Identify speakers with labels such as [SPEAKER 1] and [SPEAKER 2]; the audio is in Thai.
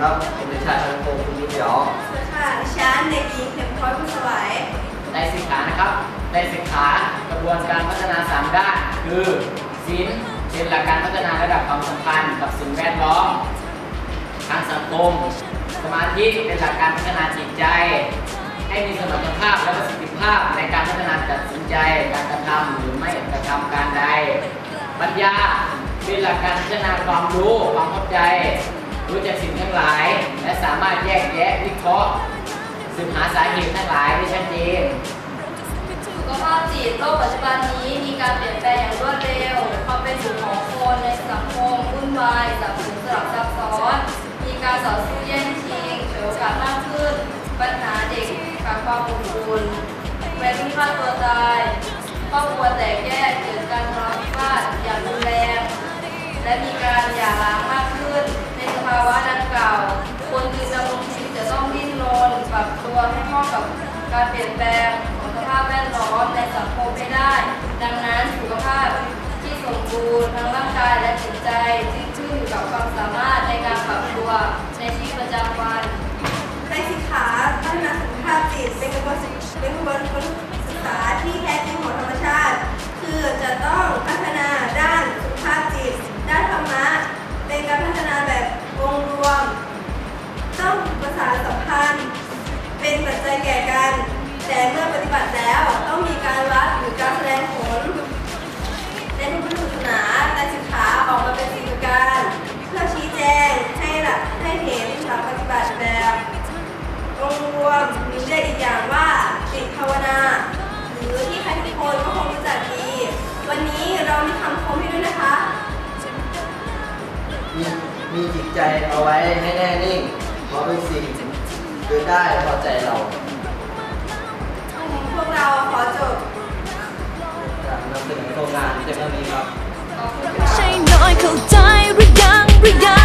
[SPEAKER 1] ครับผมเป็นชายทางโกงคุณยิ้มเดี๋ยว
[SPEAKER 2] ค่ะดิฉันเด็กหญิงเข็มพลอยผู้สวัย
[SPEAKER 3] ได้ศึกษานะครับได้ศึกษากระบวนการพัฒนาสามด้าน คือศีลเป็นหลักการพัฒนาระดับความสัมพันธ์กับสิ่งแวดล้อมทางสังคม สมาธิเป็นหลักการพัฒนาจิตใจ ให้มีสมรรถภาพและประสิทธิภาพในการพัฒนาตัดสินใจ การกระทำหรือไม่กระทำการใด ปัญญาเป็นหลักการพัฒนาความรู้ความเข้าใจ รู้จักสิ่งทั้งหลาย และสามารถแยกแยะวิเคราะห์สืบหาสาเหตุทั้งหลายได้ชัดเจน
[SPEAKER 4] สุขภาพจิตโลกปัจจุบันนี้มีการเปลี่ยนแปลงอย่างรวดเร็วความเป็นอยู่ของคนในสังคมวุ่นวายสับสนสลับซับซ้อนมีการต่อสู้แย่งชิงฉวยโอกาสมากขึ้น ปัญหาเด็กขาดความอบอุ่นแรงฆ่าตัวตาย กับการเปลี่ยนแปลงของสภาพแวดล้อมในสังคมไม่ได้ ดังนั้นสุขภาพที่สมบูรณ์ทั้งร่างกายและจิตใจ
[SPEAKER 2] กให้เห็นหลักปฏิบัติแบบองค์รวมหรือเรียกอีกอย่างว่าจิตภาวนา หรือที่ใครทุกคนก็คงรู้จักดี วันนี้เรามีคำคมให้ด้วยนะคะ
[SPEAKER 1] มีมีจิตใจเอาไว้ให้แน่นิ่งเพราะเป็นสิ่งเกิดได้พอใจเรา
[SPEAKER 2] พวกเราขอจบ
[SPEAKER 1] การนำเสนอโครงงานเพียงเท่านี้ครับ
[SPEAKER 4] ขอบคุณค่ะ
[SPEAKER 5] ใช่น้อยเข้าใจหรือยังหรือยังเธอ